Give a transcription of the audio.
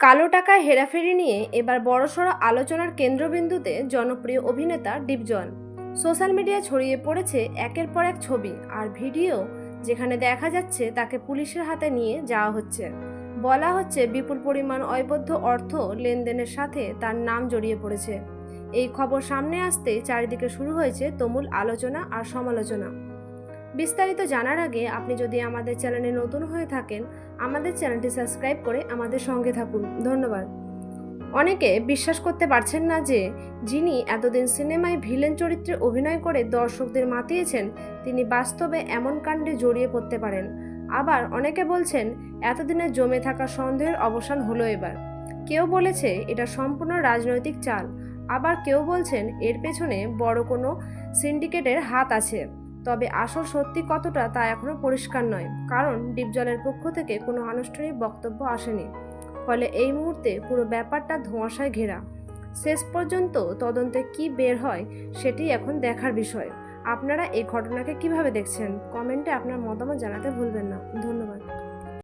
কালো টাকায় হেরাফেরি নিয়ে এবার বড়সড় আলোচনার কেন্দ্রবিন্দুতে জনপ্রিয় অভিনেতা ডিপজন। সোশ্যাল মিডিয়ায় ছড়িয়ে পড়েছে একের পর এক ছবি আর ভিডিও যেখানে দেখা যাচ্ছে তাকে পুলিশের হাতে নিয়ে যাওয়া হচ্ছে। বলা হচ্ছে বিপুল পরিমাণ অবৈধ অর্থ লেনদেনের সাথে তার নাম জড়িয়ে পড়েছে। এই খবর সামনে আসতে চারিদিকে শুরু হয়েছে তুমুল আলোচনা আর সমালোচনা। বিস্তারিত জানার আগে আপনি যদি আমাদের চ্যানেলে নতুন হয়ে থাকেন, আমাদের চ্যানেলটি সাবস্ক্রাইব করে আমাদের সঙ্গে থাকুন। ধন্যবাদ। অনেকে বিশ্বাস করতে পারছেন না যে, যিনি এতদিন সিনেমায় ভিলেন চরিত্রে অভিনয় করে দর্শকদের মাতিয়েছেন, তিনি বাস্তবে এমন কাণ্ডে জড়িয়ে পড়তে পারেন। আবার অনেকে বলছেন এতদিনের জমে থাকা সন্দেহের অবসান হলো এবার। কেউ বলেছে, এটা সম্পূর্ণ রাজনৈতিক চাল। আবার কেউ বলছেন, এর পেছনে বড় কোনো সিন্ডিকেটের হাত আছে। তবে আসল সত্যি কতটা তা এখনও পরিষ্কার নয়, কারণ ডিপজলের পক্ষ থেকে কোনো আনুষ্ঠানিক বক্তব্য আসেনি। ফলে এই মুহূর্তে পুরো ব্যাপারটা ধোঁয়াশায় ঘেরা। শেষ পর্যন্ত তদন্তে কি বের হয় সেটি এখন দেখার বিষয়। আপনারা এই ঘটনাকে কীভাবে দেখছেন, কমেন্টে আপনার মতামত জানাতে ভুলবেন না। ধন্যবাদ।